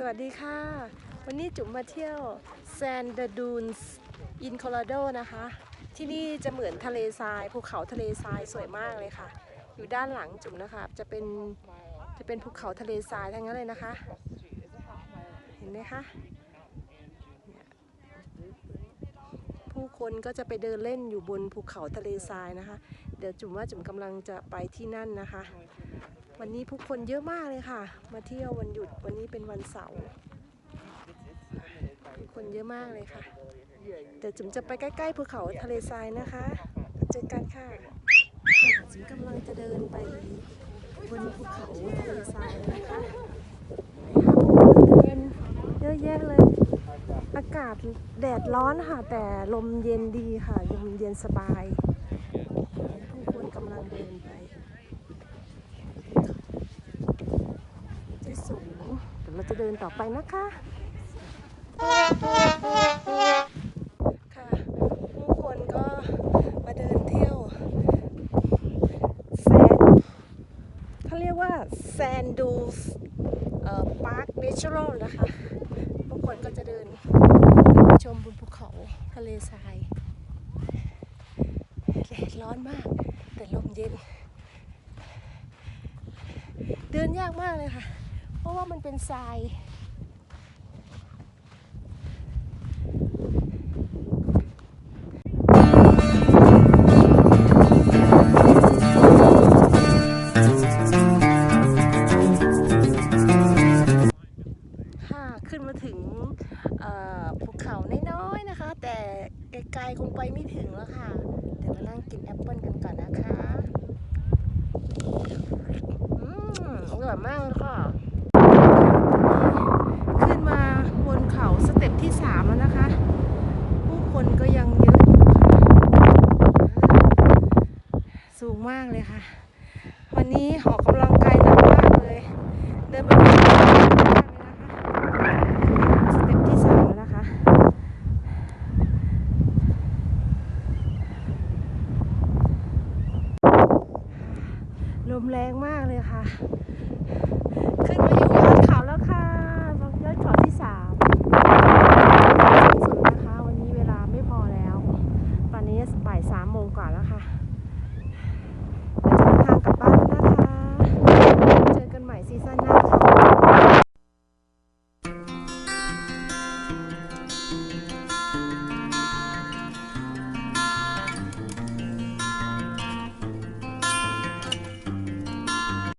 สวัสดีค่ะ วันนี้จุ๋มมาเที่ยวแซนเดอ d ดูนส์อินโค r a โดนะคะ ที่นี่จะเหมือนทะเลทรายภูเขาทะเลทรายสวยมากเลยค่ะ อยู่ด้านหลังจุ๋มนะคะ จะเป็นจะเป็นภูเขาทะเลทรายทั้งนั้นเลยนะคะ เห็นไหมคะผู้คนก็จะไปเดินเล่นอยู่บนภูเขาทะเลทรายนะคะ เดี๋ยวจุ๋มว่าจุ๋มกำลังจะไปที่นั่นนะคะ วันนี้ผู้คนเยอะมากเลยค่ะ มาเที่ยววันหยุดวันนี้เป็นวันเสาร์คนเยอะมากเลยค่ะ เดี๋ยวจุ๋มจะไปใกล้ๆภูเขาทะเลทรายนะคะ เจอกันค่ะจุ๋มกำลังจะเดินไปบนภูเขาทะเลทรายนะคะเย็นเยอะแยะเลย อากาศแดดร้อนค่ะ แต่ลมเย็นดีค่ะ ลมเย็นสบายผู้คนกำลังเดินไป จะสูง เราจะเดินต่อไปนะคะค่ะผู้คนก็มาเดินเที่ยวแซนเขาเรียกว่าแซนดูสเอ่อพาร์คเนเชอรัลนะคะผู้คนก็จะเดินชมบนภูเขาทะเลทรายแดดร้อนมาก แต่ลมเย็น เดินยากมากเลยค่ะ ราะว่ามันเป็นทรายค่ะขึ้นมาถึงภูเขาน้อยๆนะคะ แต่ไกลๆคงไปไม่ถึงแล้วค่ะเดี๋ยวมานั่งกินแอปเปิลกันก่อนนะคะ อืมอร่อยมากเลยค่ะ ขึ้นมาบนเขาสเต็ปที่สามแล้วนะคะ ผู้คนก็ยังเยอะอยู่ค่ะ สูงมากเลยค่ะ วันนี้ออกกำลังกายหนักมากเลย เดินไปถึงมากเลยนะคะสเต็ปที่สามนะคะ ลมแรงมากเลยค่ะ ขึ้นมาอยู่ยอดเขาแล้วค่ะยอดเขาที่สามสุดนะคะ วันนี้เวลาไม่พอแล้ว ตอนนี้บ่ายสามโมงกว่าแล้วค่ะ